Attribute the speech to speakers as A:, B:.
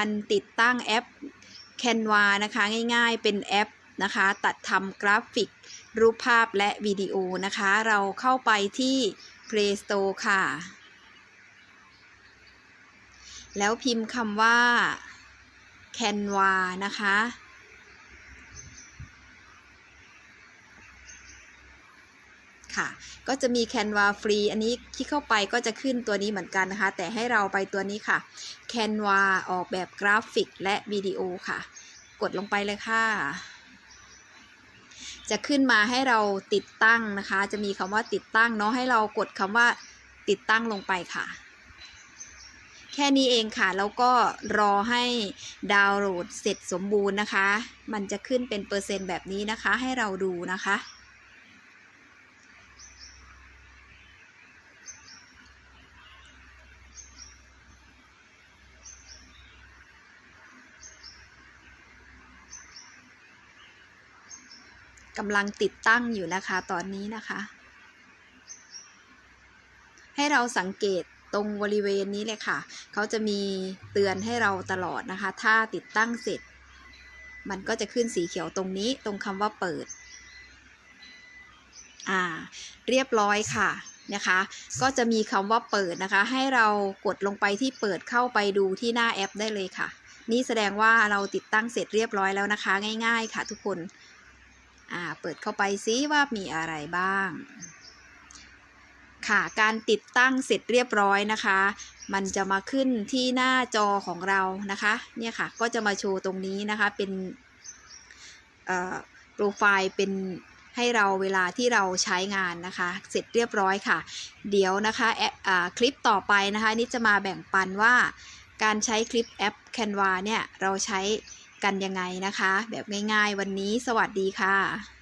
A: การติดตั้งแอป Canva นะคะง่ายๆ เป็นแอปนะคะ ตัดทำกราฟิก รูปภาพและวิดีโอนะคะ เราเข้าไปที่ Play Store ค่ะ แล้วพิมพ์คำว่า Canva นะคะ ค่ะ ก็จะมี Canva ฟรี อันนี้ที่เข้าไปก็จะขึ้นตัวนี้เหมือนกันนะคะ แต่ให้เราไปตัวนี้ค่ะ Canva ออกแบบกราฟิกและวิดีโอค่ะ กดลงไปเลยค่ะ จะขึ้นมาให้เราติดตั้งนะคะ จะมีคำว่าติดตั้งเนาะให้เรากดคำว่าติดตั้งลงไปค่ะแค่นี้เองค่ะ แล้วก็รอให้ดาวน์โหลดเสร็จสมบูรณ์นะคะ มันจะขึ้นเป็นเปอร์เซ็นต์แบบนี้นะคะ ให้เราดูนะคะ กำลังติดตั้งอยู่นะคะตอนนี้นะคะ ให้เราสังเกตตรงบริเวณนี้เลยค่ะ เขาจะมีเตือนให้เราตลอดนะคะ ถ้าติดตั้งเสร็จ มันก็จะขึ้นสีเขียวตรงนี้ตรงคำว่าเปิด อ่า เรียบร้อยค่ะนะคะ ก็จะมีคำว่าเปิดนะคะ ให้เรากดลงไปที่เปิดเข้าไปดูที่หน้าแอปได้เลยค่ะ นี่แสดงว่าเราติดตั้งเสร็จเรียบร้อยแล้วนะคะ ง่าย ๆ ค่ะทุกคน อ่าเปิดเข้าไปซิว่ามีอะไรบ้าง ค่ะการติดตั้งเสร็จเรียบร้อยนะคะ มันจะมาขึ้นที่หน้าจอของเรานะคะ เนี่ยค่ะก็จะมาโชว์ตรงนี้นะคะเป็นโปรไฟล์เป็นให้เราเวลาที่เราใช้งานนะคะ เสร็จเรียบร้อยค่ะ เดี๋ยวนะคะแออ่าคลิปต่อไปนะคะนี่จะมาแบ่งปันว่า การใช้คลิปแอป Canva เนี่ยเราใช้ กันยังไงนะคะ แบบง่ายๆ วันนี้สวัสดีค่ะ